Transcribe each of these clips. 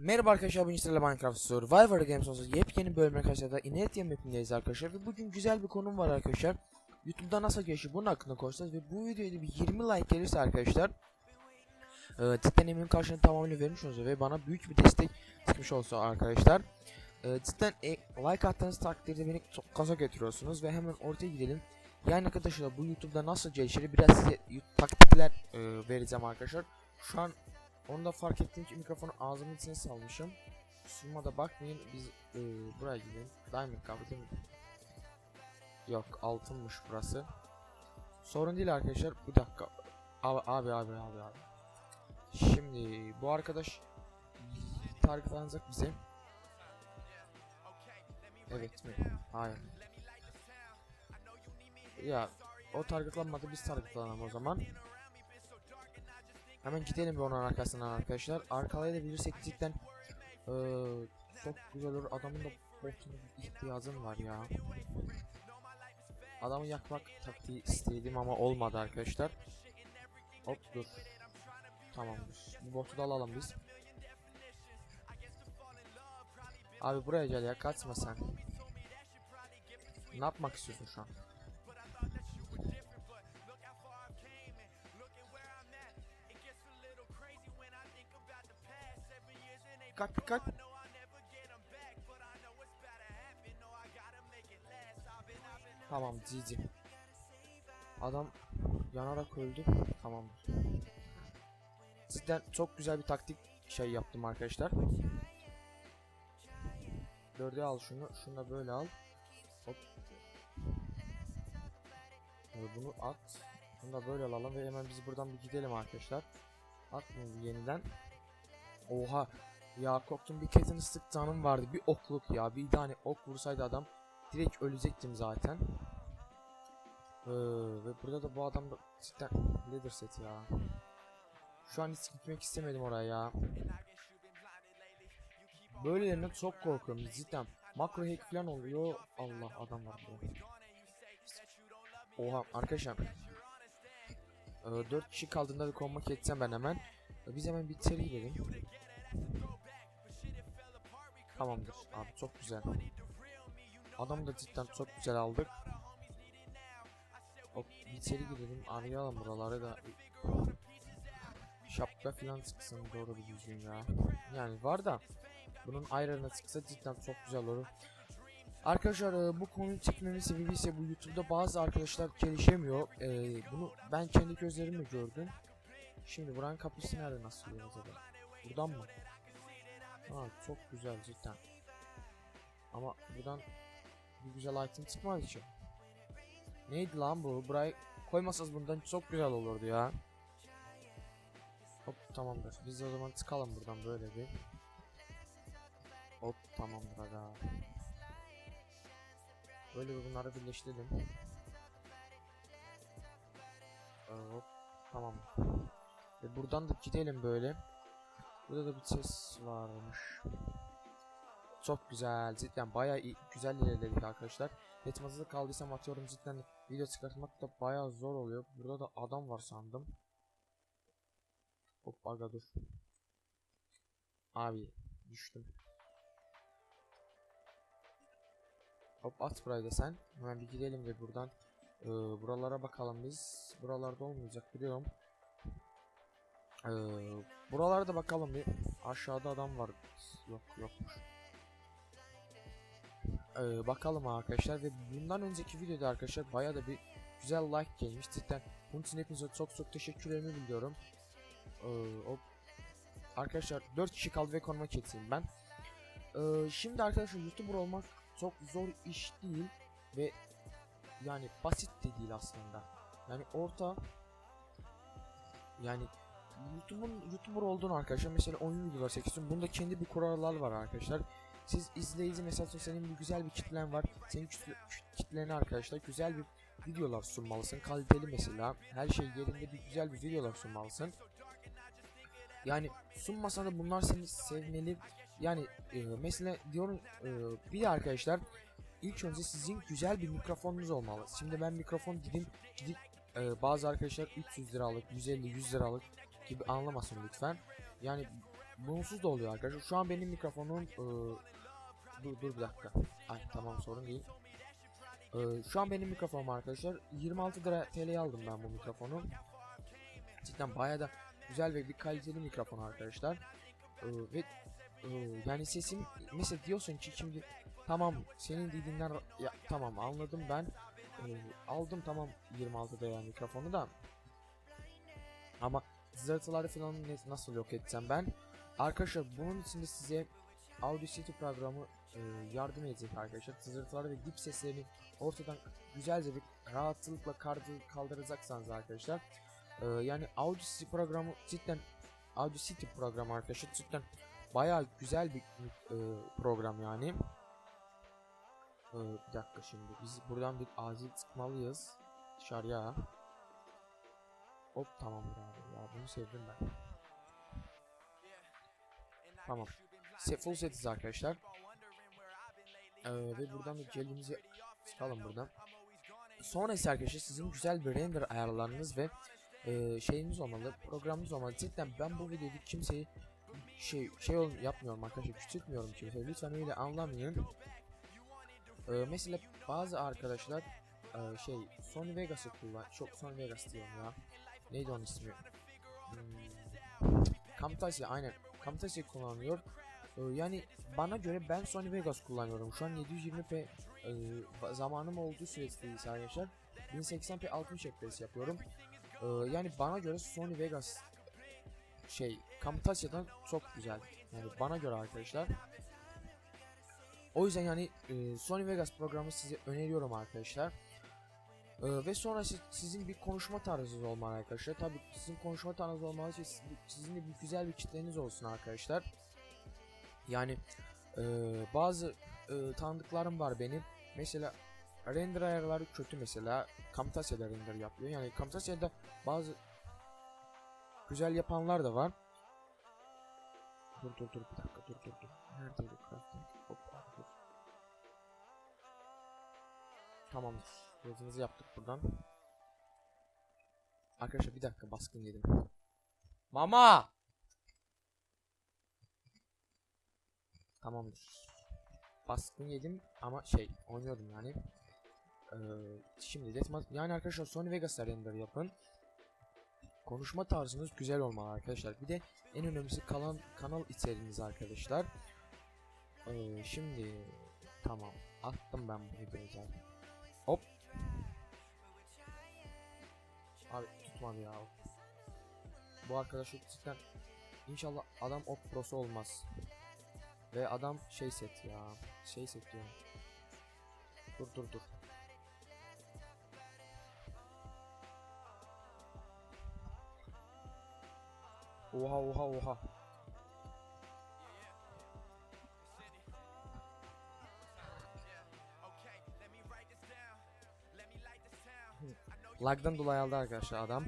Merhaba arkadaşlar bugün sizlerle Minecraft Survivor Games olsun. Yepyeni bölüm arkadaşlar da Inertia mapindeyiz arkadaşlar. Ve bugün güzel bir konum var arkadaşlar. Youtube'da nasıl geçiyor bunun hakkında konuşacağız. Ve bu videoya bir 20 like gelirse arkadaşlar e, cidden eminim karşılığını tamamıyla vermiş olacağız ve bana büyük bir destek çıkmış olsa arkadaşlar e, cidden e, like attığınız takdirde beni çok gaza getiriyorsunuz ve hemen ortaya gidelim. Yani arkadaşlar bu YouTube'da nasıl gelişir biraz size taktikler e, vereceğim arkadaşlar. Şu an onu da fark ettim ki mikrofonu ağzımın içine salmışım. Kusuruma da bakmayın biz e, buraya gidelim. Diamond kapı değil mi? Yok altınmış burası. Sorun değil arkadaşlar. Bir dakika. Abi abi abi abi abi. Şimdi bu arkadaş targetlanacak bize. Evet mi? Hayır. Ya o targetlanmadı biz targetlanalım o zaman. Hemen gidelim bir onun arkasından arkadaşlar. Arkalayabilirsek cidden eee çok güzel olur. Adamın da botuna ihtiyacım var ya. Adamı yakmak taktiği istedim ama olmadı arkadaşlar. Hop dur. Tamamdır. Bu botu da alalım biz. Abi buraya gel ya kaçma sen. Ne yapmak istiyorsun şu an? Dikkat dikkat. Tamam GG. Adam yanarak öldü. Tamamdır. Cidden çok güzel bir taktik şey yaptım arkadaşlar. Dörde al şunu. Şunu da böyle al. Hop. Ee, bunu at. Bunu da böyle alalım ve hemen biz buradan bir gidelim arkadaşlar. At bunu yeniden. Oha. Ya korktum bir Catanistic canım vardı. Bir okluk ya. Bir tane ok vursaydı adam direkt ölecektim zaten. Ee, ve burada da bu adam da cidden leader set ya. Şu an hiç gitmek istemedim oraya ya. Böylelerine çok korkuyorum cidden. Makro hack falan oluyor. Allah adam var burada. Oha arkadaşlar. Ee, 4 kişi kaldığında bir kommak edeceğim ben hemen. Biz hemen bir içeri girelim. Tamamdır abi çok güzel. Adamı da cidden çok güzel aldık. Hop içeri girelim arayalım buraları da. Şapka falan çıksın doğru bir düzgün ya. Yani var da bunun ayrına çıksa cidden çok güzel olur. Arkadaşlar e, bu konuyu çekmemin sebebi ise bu YouTube'da bazı arkadaşlar gelişemiyor. E, bunu ben kendi gözlerimle gördüm. Şimdi buranın kapısı nerede nasıl acaba? Buradan mı? Ha çok güzel cidden. Ama buradan bir güzel item çıkmadı ki. Neydi lan bu? Burayı koymasanız bundan çok güzel olurdu ya. Hop tamamdır. Biz o zaman çıkalım buradan böyle bir. Hop tamamdır aga. Böyle bir bunları birleştirelim. Ee, hop tamam. Ve buradan da gidelim böyle. Burada da bir ses varmış. Çok güzel. Cidden bayağı iyi, güzel ilerledik arkadaşlar. Yetmezde kaldıysam atıyorum cidden video çıkartmak da bayağı zor oluyor. Burada da adam var sandım. Hop aga dur. Abi düştüm. Hop at burayı da sen. Hemen bir gidelim de buradan. Ee, buralara bakalım biz. Buralarda olmayacak biliyorum. Ee, buralarda bakalım bir. Aşağıda adam var. Yok yokmuş. Ee, bakalım arkadaşlar ve bundan önceki videoda arkadaşlar bayağı da bir güzel like gelmiş. Cidden bunun için hepinize çok çok teşekkürlerimi biliyorum. Ee, hop. Arkadaşlar 4 kişi kaldı ve konuma keseyim ben. Ee, şimdi arkadaşlar YouTuber olmak çok zor iş değil ve yani basit de değil aslında. Yani orta yani YouTube'un YouTuber olduğunu arkadaşlar mesela oyun videoları çekiyorsun. Bunda kendi bir kurallar var arkadaşlar. Siz izleyici mesela senin bir güzel bir kitlen var. Senin kitle, kitlene arkadaşlar güzel bir videolar sunmalısın. Kaliteli mesela. Her şey yerinde bir güzel bir videolar sunmalısın. Yani sunmasa da bunlar seni sevmeli. Yani e, mesela diyorum e, bir de arkadaşlar ilk önce sizin güzel bir mikrofonunuz olmalı. Şimdi ben mikrofon gidip gidip e, bazı arkadaşlar 300 liralık, 150, 100 liralık gibi anlamasın lütfen. Yani bunsuz da oluyor arkadaşlar. Şu an benim mikrofonum e, dur dur bir dakika. Ay tamam sorun değil. E, şu an benim mikrofonum arkadaşlar. 26 lira TL'ye aldım ben bu mikrofonu. Cidden bayağı da güzel ve bir kaliteli mikrofon arkadaşlar. E, ve e, yani sesim mesela diyorsun ki şimdi tamam senin dediğinden ya, tamam anladım ben. E, aldım tamam 26 liraya mikrofonu da. Ama zırtıları falan nasıl yok etsem ben. Arkadaşlar bunun için de size Audacity programı e, yardım edecek arkadaşlar. Zırtıları ve dip seslerini ortadan güzelce bir rahatlıkla kaldıracaksanız arkadaşlar. e, yani Audacity programı cidden Audacity programı arkadaşlar cidden bayağı güzel bir e, program yani. E, bir dakika şimdi biz buradan bir acil çıkmalıyız dışarıya. Hop tamamdır abi ya bunu sevdim ben. Tamam. Full setiz arkadaşlar. Ee, ve buradan bir gelimizi çıkalım buradan. Sonra ise arkadaşlar sizin güzel bir render ayarlarınız ve e, şeyiniz olmalı, programınız olmalı. Cidden ben bu videoda kimseyi şey şey ol, yapmıyorum arkadaşlar, küçültmüyorum kimseyi. Lütfen öyle anlamayın. Ee, mesela bazı arkadaşlar e, şey Sony Vegas'ı kullan, çok Sony Vegas diyorum ya. Neydi onun ismi? Hmm, Camtasia aynen. Camtasia kullanıyor. Ee, yani bana göre ben Sony Vegas kullanıyorum. Şu an 720p e, zamanım olduğu ise arkadaşlar 1080p 60 FPS yapıyorum. Ee, yani bana göre Sony Vegas şey Camtasia'dan çok güzel. Yani bana göre arkadaşlar. O yüzden yani e, Sony Vegas programı size öneriyorum arkadaşlar. Ee, ve sonra siz- sizin bir konuşma tarzınız olmalı arkadaşlar. Tabii sizin konuşma tarzınız olmalı ki siz- sizin de bir güzel bir kitleniz olsun arkadaşlar. Yani e, bazı e, tanıdıklarım var benim. Mesela render ayarları kötü mesela. Camtasia'da render yapıyor. Yani Camtasia'da bazı güzel yapanlar da var. Dur dur dur bir dakika dur dur dur. Neredeydi crafting? Hop dur. Tamamdır. Yazımızı yaptık buradan. Arkadaşlar bir dakika baskın yedim. Mama! Tamamdır. Baskın yedim ama şey oynuyordum yani. Ee, şimdi Deathmatch yani arkadaşlar Sony Vegas'ta render yapın. Konuşma tarzınız güzel olmalı arkadaşlar. Bir de en önemlisi kalan kanal içeriğiniz arkadaşlar. Ee, şimdi tamam attım ben bu zaten. Hop. Abi tutmadı ya. Bu arkadaş cidden inşallah adam ok prosu olmaz. Ve adam şey set ya. Şey set diyorum. Dur dur dur. Oha oha oha. Lag'dan dolayı aldı arkadaşlar adam.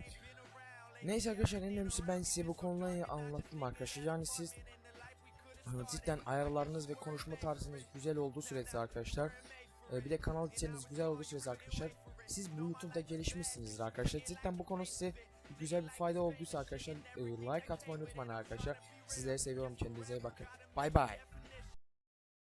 Neyse arkadaşlar en önemlisi ben size bu konuyu anlattım arkadaşlar. Yani siz e, cidden ayarlarınız ve konuşma tarzınız güzel olduğu sürece arkadaşlar. e, Bir de kanal içeriğiniz güzel olduğu sürece arkadaşlar. Siz bu YouTube'da gelişmişsinizdir arkadaşlar. Cidden bu konu size güzel bir fayda olduysa arkadaşlar e, like atmayı unutmayın arkadaşlar. Sizleri seviyorum kendinize iyi bakın. Bay bay.